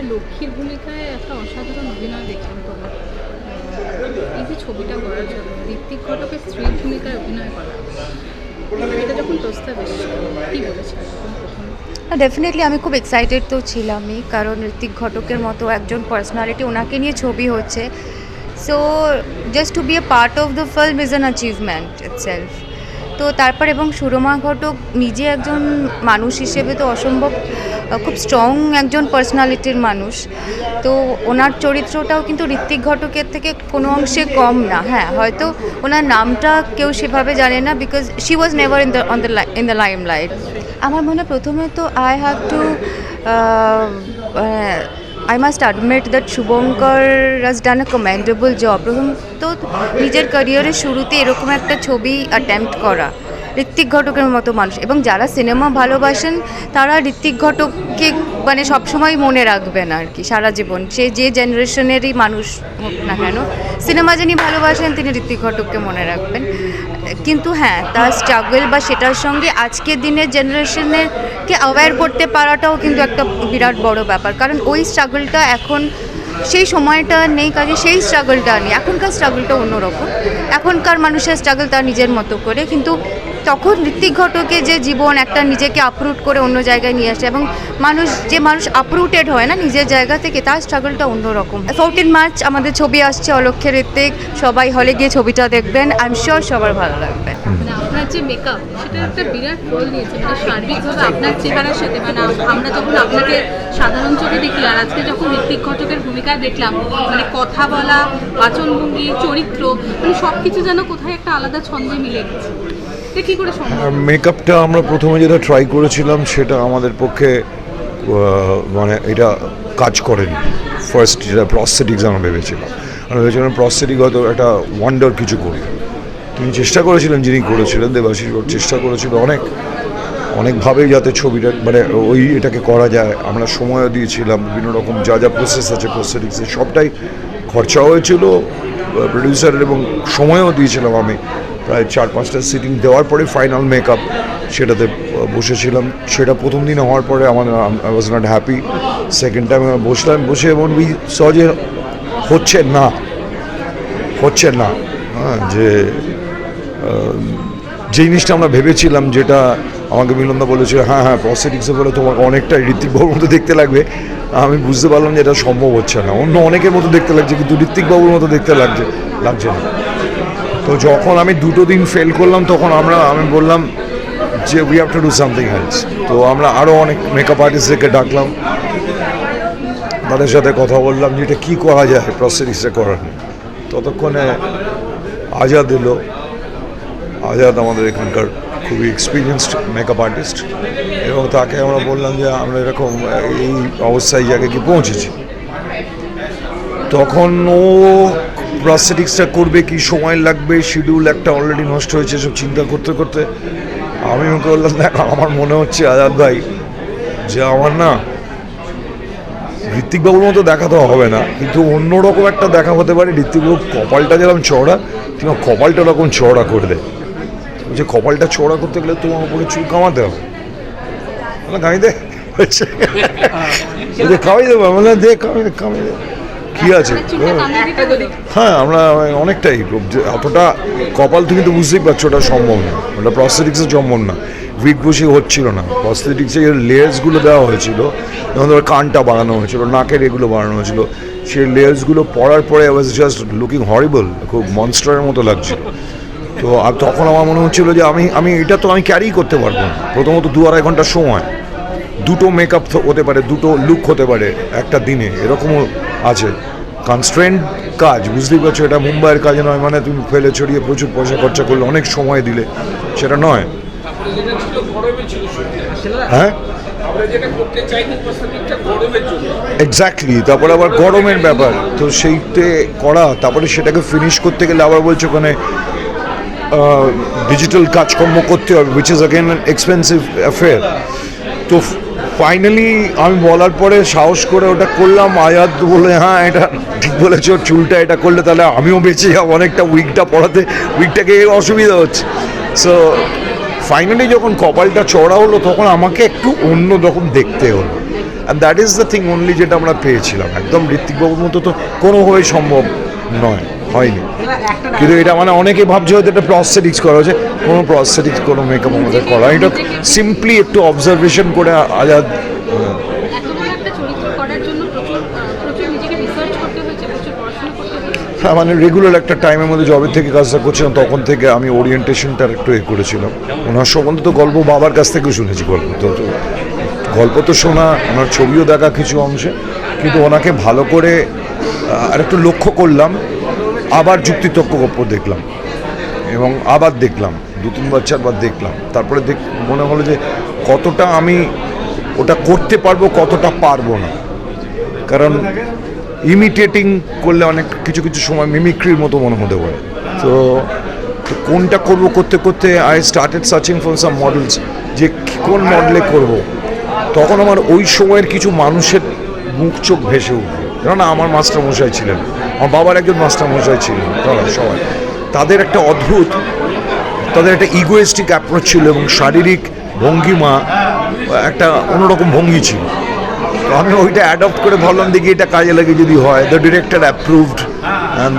আমরা লক্ষ্মীর ভূমিকায় একটা অসাধারণ অভিনয় দেখলাম তোমার। এই যে ছবিটা করার জন্য ঋত্বিক ঘটকের স্ত্রীর ভূমিকায় অভিনয় করা, এটা যখন প্রস্তাব ডেফিনেটলি আমি খুব এক্সাইটেড তো ছিলামই, কারণ ঋত্বিক ঘটকের মতো একজন পার্সোনালিটি ওনাকে নিয়ে ছবি হচ্ছে। So just to be a part of the film is an achievement itself তো তারপর এবং সুরমা ঘটক নিজে একজন মানুষ হিসেবে তো অসম্ভব খুব স্ট্রং একজন পার্সোনালিটির মানুষ। তো ওনার চরিত্রটাও কিন্তু ঋত্বিক ঘটকের থেকে কোনো অংশে কম না। হ্যাঁ হয়তো ওনার নামটা কেউ সেভাবে জানে না because she was never in the on the in the limelight আমার মনে প্রথমে তো I have to I must admit that Shubhankar has done a commendable job প্রথম তো নিজের ক্যারিয়ারের শুরুতে এরকম একটা ছবি অ্যাটেম্প্ট করা ঋত্বিক ঘটকের মতো মানুষ এবং যারা সিনেমা ভালোবাসেন তারা ঋত্বিক ঘটককে মানে সবসময় মনে রাখবেন আর কি সারা জীবন সে যে জেনারেশনেরই মানুষ হোক না কেন সিনেমা যিনি ভালোবাসেন তিনি ঋত্বিক ঘটককে মনে রাখবেন কিন্তু হ্যাঁ তার স্ট্রাগল বা সেটার সঙ্গে আজকের দিনের জেনারেশনেরকে অ্যাওয়্যার করতে পারাটাও কিন্তু একটা বিরাট বড় ব্যাপার। কারণ ওই স্ট্রাগলটা এখন, সেই সময়টা নেই কাজে, সেই স্ট্রাগলটা নেই। এখনকার স্ট্রাগলটা অন্যরকম। এখনকার মানুষের স্ট্রাগল তার নিজের মতো করে। কিন্তু তখন ঋত্বিক ঘটকে যে জীবন একটা নিজেকে আপরুট করে অন্য জায়গায় নিয়ে আসে এবং মানুষ যে মানুষ আপরুটেড হয় না নিজের জায়গা থেকে তার স্ট্রাগলটা অন্যরকম। ফোরটিন মার্চ আমাদের ছবি আসছে অলক্ষে ঋত্বিক। সবাই হলে গিয়ে ছবিটা দেখবেন। আই এম শিওর সবার ভালো লাগবে। মানে আপনার যে মেকআপ সেটা একটা বিরাট রোল নিয়েছে। মানে সার্বিকভাবে আপনার চেহারার সাথে মানে আমরা যখন আপনাকে সাধারণ চোখে দেখি আর আজকে যখন ঋত্বিক ঘটকের ভূমিকায় দেখলাম মানে কথা বলা বাচনভঙ্গি চরিত্র মানে সব কিছু যেন কোথায় একটা আলাদা ছন্দে মিলে গেছে। মেকআপটা আমরা প্রথমে যেটা ট্রাই করেছিলাম, সেটা আমাদের পক্ষে মানে এটা কাজ করেনি। ফার্স্ট যেটা প্রস্থেটিক্স আমরা ভেবেছিলাম। আমরা ভেবেছিলাম প্রস্থেটিক হয়তো একটা ওয়ান্ডার কিছু করি। তিনি চেষ্টা করেছিলেন, যিনি করেছিলেন, দেবাশিস চেষ্টা করেছিল অনেক। অনেকভাবেই যাতে ছবিটা মানে ওই এটাকে করা যায়। আমরা সময়ও দিয়েছিলাম, বিভিন্ন রকম যা যা প্রসেস আছে প্রস্থেটিক্সের সবটাই খরচা হয়েছিল প্রডিউসার এবং সময়ও দিয়েছিলাম আমি। প্রায় চার পাঁচটা সিটিং দেওয়ার পরে ফাইনাল মেকআপ সেটাতে বসেছিলাম। সেটা প্রথম দিন হওয়ার পরে আমার I was not happy second time বসলাম, বসে এবং উই সহজে হচ্ছে না হচ্ছে না। হ্যাঁ যে যে জিনিসটা আমরা ভেবেছিলাম যেটা আমাকে মিলনদা বলেছিল হ্যাঁ হ্যাঁ প্রসেটিক্সে বলে তোমাকে অনেকটা ঋত্বিক বাবুর মতো দেখতে লাগবে। আমি বুঝতে পারলাম যে এটা সম্ভব হচ্ছে না। অন্য অনেকের মতো দেখতে লাগছে, কিন্তু ঋত্বিক বাবুর মতো দেখতে লাগছে লাগছে না। তো যখন আমি দুটো দিন ফেল করলাম, তখন আমরা, আমি বললাম যে we have to do something else তো আমরা আরও অনেক মেকআপ আর্টিস্টদেরকে ডাকলাম। তাদের সাথে কথা বললাম যে, এটা কী করা যায়? প্রসেটিক্সটা করার ততক্ষণে আজাদ এলো। আজাদ আমাদের এখানকার খুবই এক্সপিরিয়েন্সড মেকআপ আর্টিস্ট এবং তাকে আমরা বললাম যে, আমরা এরকম এই অবস্থায় জায়গায় গিয়ে পৌঁছেছি? তখন ও প্রস্থেটিক্সটা করবে কি সময় লাগবে শিডিউল একটা অলরেডি নষ্ট হয়েছে সব চিন্তা করতে করতে আমি ওকে বললাম দেখ আমার মনে হচ্ছে আজাদ ভাই যে আমার না ঋত্বিকবাবুর মতো দেখা তো হবে না কিন্তু অন্যরকম একটা দেখা হতে পারে ঋত্বিকবাবুর কপালটা যেরকম চওড়া তুমি কপালটা ওরকম চওড়া করে দে। যে কপালটা চওড়া করতে গেলে তোমার উপরে চুল কামাতে হবে। কামিয়ে দে। হচ্ছে বলছে, কামিয়ে দেবো। দে কামিয়ে দে কামিয়ে দে। কি আছে? দিতে হলো হ্যাঁ আমরা অনেকটাই। অতটা কপাল তুমি তো বুঝতেই পারছ ওটা সম্ভব না। ওটা প্রস্থেটিক্সের সম্ভব না। উইক বসে হচ্ছিল না। প্রস্থেটিক্সের লেয়ার্সগুলো দেওয়া হয়েছিল। যেমন ধরো কানটা বাড়ানো হয়েছিল নাকের এগুলো বাড়ানো হয়েছিল। সেই লেয়ার্সগুলো পড়ার পরে ওয়াজ জাস্ট লুকিং হরিবল খুব মনস্টারের মতো লাগছিল। তো আর তখন আমার মনে হচ্ছিল যে আমি আমি এটা তো আমি ক্যারি করতে পারব না। প্রথমত দু আড়াই ঘণ্টার সময়। দুটো মেকআপ হতে পারে দুটো লুক হতে পারে একটা দিনে। এরকমও আছে। কনস্ট্রেন্ট কাজ, বুঝতেই পারছ? এটা মুম্বাইয়ের কাজ নয় মানে তুমি ফেলে ছড়িয়ে প্রচুর পয়সা খরচা করলে, অনেক সময় দিলে। সেটা নয়। হ্যাঁ? এক্স্যাক্টলি তারপরে আবার গরমের ব্যাপার। তো সেইতে করা, তারপরে সেটাকে ফিনিশ করতে গেলে আবার বলছো ওখানে ডিজিটাল কাজকর্ম করতে হবে which is again expensive affair তো ফাইনালি আমি বলার পরে সাহস করে ওটা করলাম, আয়াত বলে হ্যাঁ এটা ঠিক বলেছ, চুলটা এটা করলে তাহলে আমিও বেঁচে যাব অনেকটা উইকটা পড়াতে উইকটাকে অসুবিধা হচ্ছে. সো ফাইনালি যখন কপালটা চড়া হলো, তখন আমাকে একটু অন্য রকম দেখতে হলো। And that is the thing only যেটা আমরা পেয়েছিলাম। একদম ঋত্বিকবাবুর মতো তো কোনোভাবেই সম্ভব নয়। হয়নি। কিন্তু এটা মানে অনেকে ভাবছে হয়তো এটা প্রস্থেটিক্স করা হয়েছে। কোনো প্রস্থেটিক্স কোনো মেকআপ আমাদের করা এটা সিম্পলি একটু অবজারভেশন করে আজাদ একটা হয়েছে হ্যাঁ মানে রেগুলার একটা টাইমের মধ্যে জবে থেকে কাজটা করছিলাম তখন থেকে আমি ওরিয়েন্টেশনটার একটু এ করেছিলাম। ওনার সম্বন্ধে তো গল্প বাবার কাছ থেকেও শুনেছি গল্প তো গল্প তো শোনা ওনার ছবিও দেখা কিছু অংশে। কিন্তু ওনাকে ভালো করে আর একটু লক্ষ্য করলাম আবার যুক্তিতক্ক দেখলাম। এবং আবার দেখলাম, দু তিনবার, চারবার দেখলাম। তারপরে দেখ, মনে হলো যে কতটা আমি ওটা করতে পারব, কতটা পারব না। কারণ ইমিটেটিং করলে অনেক কিছু কিছু সময় মিমিক্রির মতো মনে হতে পারে। তো কোনটা করব করতে করতে I started searching for some models যে কোন মডেলে করব, তখন আমার ওই সময়ের কিছু মানুষের মুখ চোখ ভেসে উঠবে কেননা আমার মাস্টার মশাই ছিলেন। আমার বাবার একজন মাস্টার মশাই ছিলেন তারা সবাই। তাদের একটা অদ্ভুত, তাদের একটা ইগোয়েস্টিক অ্যাপ্রোচ ছিল এবং শারীরিক ভঙ্গিমা, একটা অন্যরকম ভঙ্গি ছিল। আমি ওইটা অ্যাডপ্ট করে ভাবলাম দেখি এটা কাজে লাগে যদি হয়। The director approved and